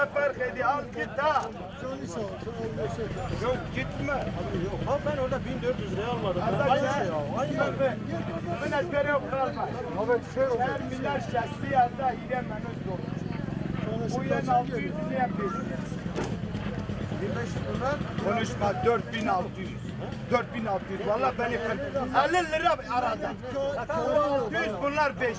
lira fark ediyor. Al git ha. Yok gitme. Abi ben orada 1400 liraya almadım. Aynı şey. şey ya. Aynı Ben ben ezbere yok kalmaz. Evet şey oldu. Her milyar şahsi yazda yiyemeniz olur. Bu yen 600 liraya bir. 1500 bunlar. Konuşma 4600. 4600. Valla beni kır. 50 lira arada. Bu 600 bunlar 500.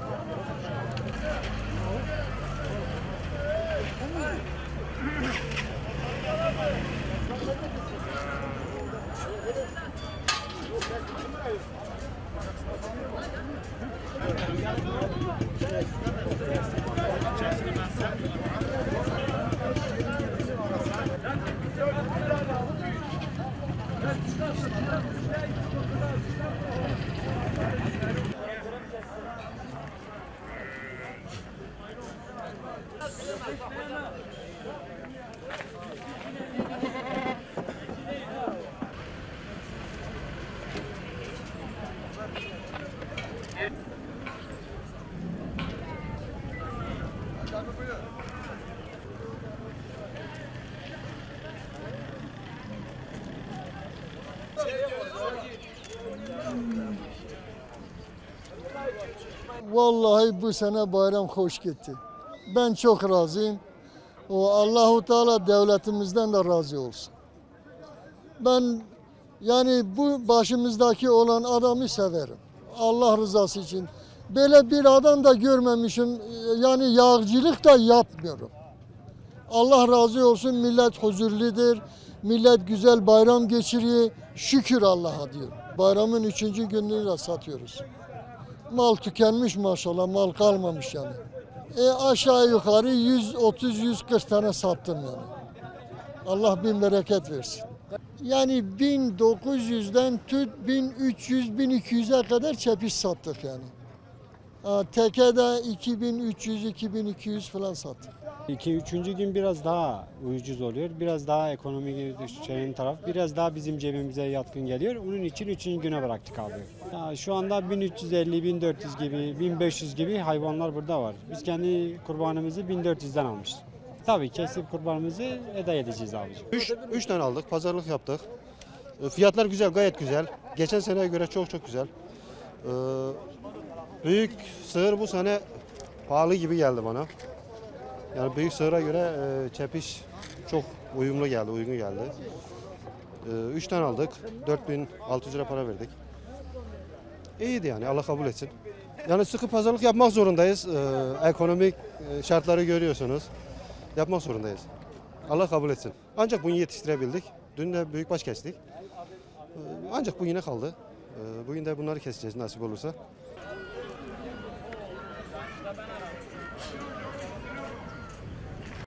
Vallahi bu sene bayram hoş gitti. Ben çok razıyım. O Allahu Teala devletimizden de razı olsun. Ben yani bu başımızdaki olan adamı severim. Allah rızası için. Böyle bir adam da görmemişim. Yani yağcılık da yapmıyorum. Allah razı olsun millet huzurludur. Millet güzel bayram geçiriyor. Şükür Allah'a diyor. Bayramın üçüncü gününü de satıyoruz. Mal tükenmiş maşallah, mal kalmamış yani. E aşağı yukarı 130-140 tane sattım yani. Allah bin bereket versin. Yani 1900'den tut 1300-1200'e kadar çepiş sattık yani. Ha, tekede 2300-2200 falan sattık. İki, üçüncü gün biraz daha ucuz oluyor. Biraz daha ekonomik şeyin taraf biraz daha bizim cebimize yatkın geliyor. Onun için üçüncü güne bıraktık abi. Şu anda 1350, 1400 gibi, 1500 gibi hayvanlar burada var. Biz kendi kurbanımızı 1400'den almışız. Tabii kesip kurbanımızı eda edeceğiz abicim. 3 3 tane aldık, pazarlık yaptık. E, Fiyatlar güzel, gayet güzel. Geçen seneye göre çok çok güzel. E, Büyük sığır bu sene pahalı gibi geldi bana. Yani büyük sığıra göre e, çepiş çok uyumlu geldi, uygun geldi. 3 tane aldık, 4600 lira para verdik. İyiydi yani, Allah kabul etsin. Yani sıkı pazarlık yapmak zorundayız. E, Ekonomik e, şartları görüyorsunuz. Yapmak zorundayız. Allah kabul etsin. Ancak bunu yetiştirebildik. Dün de büyükbaş kestik. Ee, Ancak bu yine kaldı. Ee, Bugün de bunları keseceğiz nasip olursa.